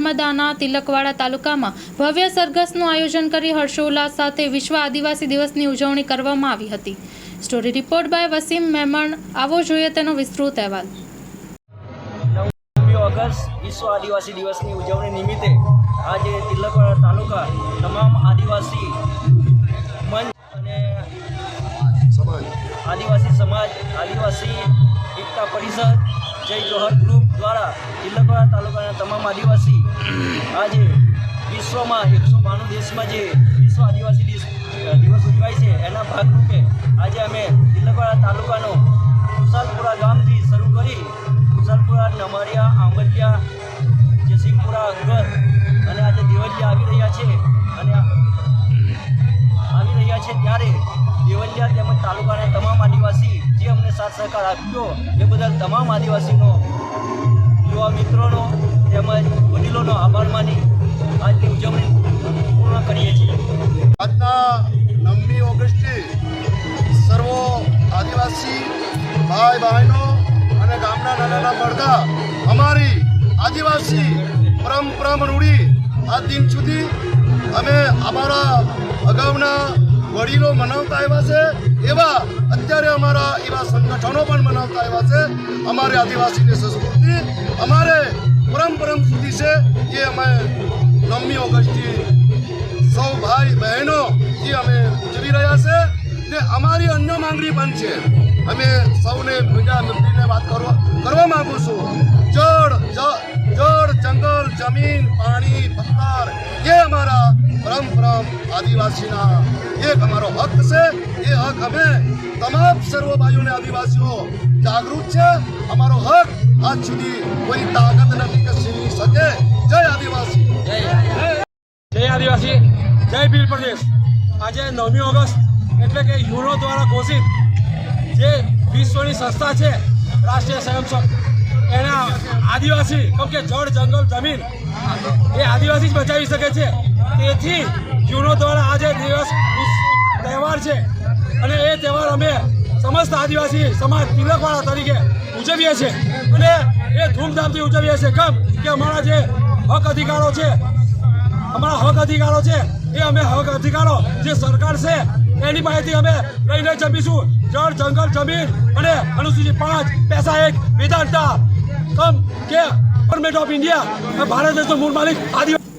નર્મદાના તિલકવાડા તાલુકામાં ભવ્ય સરઘસનું આયોજન કરી હર્ષોલ્લાસ સાથે વિશ્વ આદિવાસી દિવસની ઉજવણી કરવામાં આવી હતી. Story report by Wasim Memon. આવો જોઈએ તેનો વિસ્તૃત અહેવાલ. નવમી ઓગસ્ટ વિશ્વ આદિવાસી દિવસની ઉજવણી નિમિત્તે આજે તિલકવાડા તાલુકા તમામ આદિવાસી મંચ અને આદિવાસી સમાજ આદિવાસી એકતા પરિષદ જય જોહર ગ્રુપ દ્વારા તિલકવાડા તાલુકાના તમામ આદિવાસી આજે વિશ્વમાં એકસો બાણું દેશમાં જે વિશ્વ આદિવાસી દિવસ દિવસ ઉજવાય છે, એના ભાગરૂપે આજે અમે તિલકવાડા તાલુકાનો કુશાલપુરા ગામથી શરૂ કરી કુશાલપુરા, નમરિયા, આંબલિયા, જયસિંહપુરા, અંગર અને આજે દેવલિયા આવી રહ્યા છે. અને આવી રહ્યા છે ત્યારે દેવલિયા તેમજ તાલુકાના તમામ આદિવાસી જે અમને સાથ સહકાર આપ્યો, એ બદલ તમામ આદિવાસીનો, યુવા મિત્રોનો તેમજ વડીલોનો આભાર માની આજની ઉજવણી પૂર્ણ કરીએ છીએ. આજના નવમી ઓગસ્ટથી સર્વ આદિવાસી ભાઈ બહેનો અને ગામના નાના નાના અમારી આદિવાસી પરંપરા રૂઢી આ દિન સુધી અમે અમારા અગાઉના વડીલો મનાવતા આવ્યા છે. એવા અત્યારે અમારા એવા સંગઠનો પણ મનાવતા આવ્યા છે. અમારી આદિવાસીની સંસ્કૃતિ અમારે પરંપરા સુધી છે. એ અમે નવમી ઓગસ્ટથી સૌ ભાઈ બહેનો જે અમે ઉજવી રહ્યા છે. ને અમારી અન્ય માંગણી પણ છે. અમે સૌને બીજા મંત્રીને વાત કરવા કરવા માગું છું. જળ જળ જમીન, પાણી પથ્થર એ અમારા પરંપરા આદિવાસીના. એક અમારો હક છે, એ હક અમે તમામ સર્વ ભાઈઓને આદિવાસીઓ જાગૃત છે. અમારો હક આજ સુધી કોઈ તાકાત નથી કે છીનવી શકે. જય આદિવાસી. જય આદિવાસી, જય ભીલ પ્રદેશ. આજે નવમી ઓગસ્ટ, એટલે કે યુનો દ્વારા ઘોષિત જે વિશ્વની સંસ્થા છે, રાષ્ટ્રીય સ્વયંસેવક. એના આદિવાસી કેમ કે જળ, જંગલ, જમીન, એ આદિવાસી જ બચાવી શકે છે. તેથી યુનો દ્વારા આજે દિવસ તહેવાર છે. અને એ તહેવાર અમે સમસ્ત આદિવાસી સમાજ તિલકવાળા તરીકે ઉજવીએ છીએ. અને એ ધૂમધામથી ઉજવીએ છીએ. કેમ? કે અમારા જે હક અધિકારો છે, અમારા હક અધિકારો છે, એ અમે હક અધિકારો જે સરકાર છે, એની પાસેથી અમે લઈને જમીશું. જળ, જંગલ, જમીન અને અનુસૂચિત પાંચ, પૈસા એક વેદાંતા કમ કે ગવર્મેન્ટ ઓફ ઇન્ડિયા ભારત દેશનો મૂળ માલિક આદિવાસી